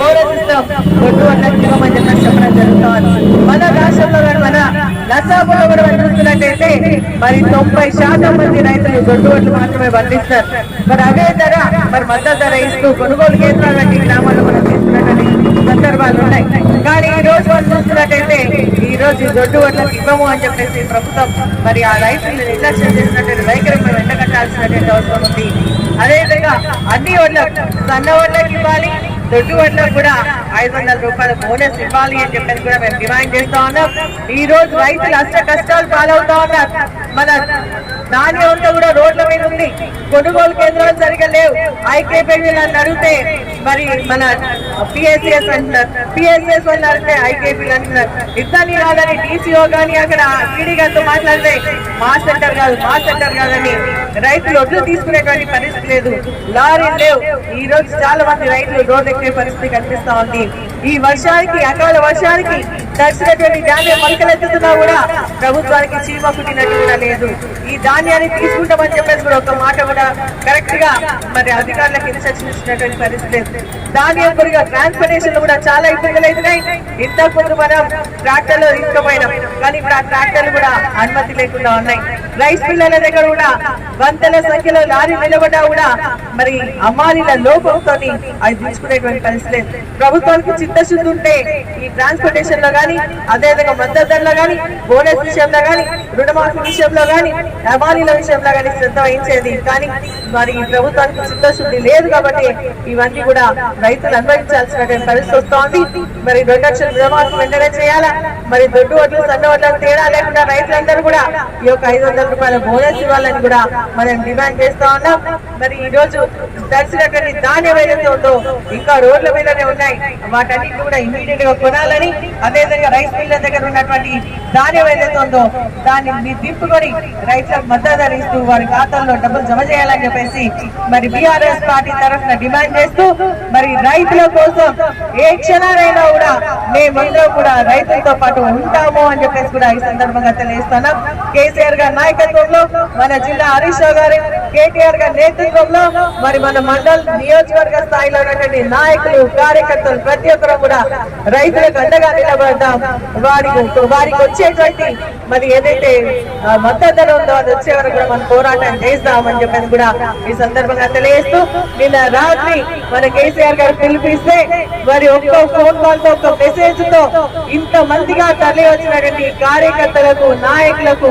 కోసం దొడ్డు వడ్లకు ఇవ్వమని చెప్పి చెప్పడం జరుగుతుంది. మన రాష్ట్రంలో మన నర్సాపురంలో కూడా మనం మరి తొంభై శాతం మంది రైతులు దొడ్డు ఒడ్లు మాత్రమే పండిస్తారు. మరి అదే ధర మరి మద్దతు ధర ఇస్తూ కొనుగోలు కేంద్రాలు వంటి గ్రామాల్లో మనం తీసుకున్నటువంటి సందర్భాలు ఉన్నాయి. కానీ ఈ రోజు మనం చూస్తున్నట్టయితే ఈ రోజు ఈ దొడ్డు వడ్లకు ఇవ్వము అని చెప్పేసి ప్రభుత్వం మరి ఆ రైతులను నిర్లక్ష్యం చేసినటువంటి వైఖరి మనం ఎండగట్టాల్సినటువంటి అవసరం ఉంది. అదేవిధంగా అన్ని వడ్లకు సన్న వడ్లకు ఇవ్వాలి. దొడ్డు వడ్లకు కూడా ఐదు వందల రూపాయల బోనస్ ఇవ్వాలి అని చెప్పేసి కూడా మేము డిమాండ్ చేస్తా ఉన్నాం. ఈ రోజు రైతులు అష్ట కష్టాలు పాలవుతా ఉన్నారు. మన ధాన్యం అంతా కూడా రోడ్ల మీద ఉంది. కొనుగోలు కేంద్రాలు సరిగా లేవు. ఐకేపీ నన్ను అడిగితే మరి మన పిఎస్ఎస్ అంటున్నారు. పిఎస్ఎస్ వాళ్ళు అడిగితే ఐకేపీలు అంటున్నారు. ఇద్దరిని కాదని టీసీఓ కానీ అక్కడ ఈడీ గారితో మాట్లాడితే మా సెంటర్ కాదు మా సెంటర్ కాదని రైతులు ఒడ్లు తీసుకునేటువంటి పరిస్థితి లేదు. లారీలు లేవు. ఈ రోజు చాలా మంది రైతులు రోడ్లు ఎక్కే పరిస్థితి కనిపిస్తా ఉంది. ఈ వర్షానికి అకాల వర్షానికి తడిసినటువంటి ధాన్యం మొలకలెత్తుతున్నా కూడా ప్రభుత్వానికి చీమ పుట్టినట్టు కూడా లేదు. ఈ ధాన్యాన్ని తీసుకుంటామని చెప్పేసి కూడా ఒక మాట కూడా కరెక్ట్గా మరి అధికారులకు ఇన్స్ట్రక్షన్ ఇచ్చినటువంటి పరిస్థితి. ధాన్యం కొద్దిగా ట్రాన్స్పోర్టేషన్ కూడా చాలా ఇబ్బందులు అవుతున్నాయి ఇంతకు ముందు మనం ట్రాక్టర్లో తీసుకుపోయినాం. కానీ ఇప్పుడు ఆ ట్రాక్టర్లు కూడా అనుమతి లేకుండా ఉన్నాయి. రైస్ పిల్లల దగ్గర కూడా వందల సంఖ్యలో లారీ నిలబడ్డా కూడా మరి అమ్మాలీల లోపంతో అది తీసుకునేటువంటి పరిస్థితి ప్రభుత్వానికి చిత్తశుద్ధి ఉంటే ఈ ట్రాన్స్పోర్టేషన్లో గానీ అదేవిధంగా మద్దతు ధరలో గానీ బోనస్ విషయంలో గానీ రుణమాఫీ విషయంలో గానీ రవాణీల విషయంలో గానీ శ్రద్ధ వహించేది. కానీ మరి ఈ ప్రభుత్వానికి చిత్తశుద్ధి లేదు కాబట్టి ఇవన్నీ కూడా రైతులు అనుభవించాల్సినటువంటి పరిస్థితి వస్తోంది. మరి రెండు లక్షల రుణమాఫీ వెంటనే చేయాలా? మరి దొడ్డు వడ్లు సన్న వడ్లను తేడా లేకుండా రైతులందరూ కూడా ఈ యొక్క ఐదు వందల రూపాయల బోనస్ ఇవ్వాలని కూడా మనం డిమాండ్ చేస్తా ఉన్నాం. మరి ఈ రోజు దర్శనటువంటి ధాన్యం ఏదైతే ఉందో ఇంకా రోడ్ల మీదనే ఉన్నాయి. వాటన్ని వాటన్నిటిని కూడా ఇమీడియట్గా కొనాలని అదేవిధంగా రైస్ మిల్ల దగ్గర ఉన్నటువంటి ధాన్యం ఏదైతే ఉందో దాన్ని దింపుకొని రైతులకు మద్దతు ఇస్తూ వారి ఖాతాల్లో డబ్బులు జమ చేయాలని చెప్పేసి మరి బీఆర్ఎస్ పార్టీ తరఫున డిమాండ్ చేస్తూ మరి రైతుల కోసం ఏ క్షణాలైనా కూడా మేమందరం కూడా రైతులతో పాటు ఉంటాము అని చెప్పేసి కూడా ఈ సందర్భంగా తెలియజేస్తున్నాం. కేసీఆర్ గారి నాయకత్వంలో మన జిల్లా హరీష్ రావు గారి కేటీఆర్ గారి నేతృత్వంలో మరి మన మండల నియోజకవర్గ స్థాయిలో ఉన్నటువంటి నాయకులు కార్యకర్తలు ప్రతి ఒక్కరు కూడా రైతులకు అండగా నిలబడతాం. వారికి వారికి వచ్చేటువంటి మరి ఏదైతే మద్దతు ధర ఉందో అది వచ్చే వరకు కూడా మనం పోరాటం చేస్తామని చెప్పని కూడా ఈ సందర్భంగా తెలియజేస్తూ నిన్న రాత్రి మన కేసీఆర్ గారు పిలిపిస్తే మరి ఒక్కో ఫోన్ కాల్తో ఒక్క మెసేజ్తో ఇంత మందిగా తరలి వచ్చినటువంటి కార్యకర్తలకు నాయకులకు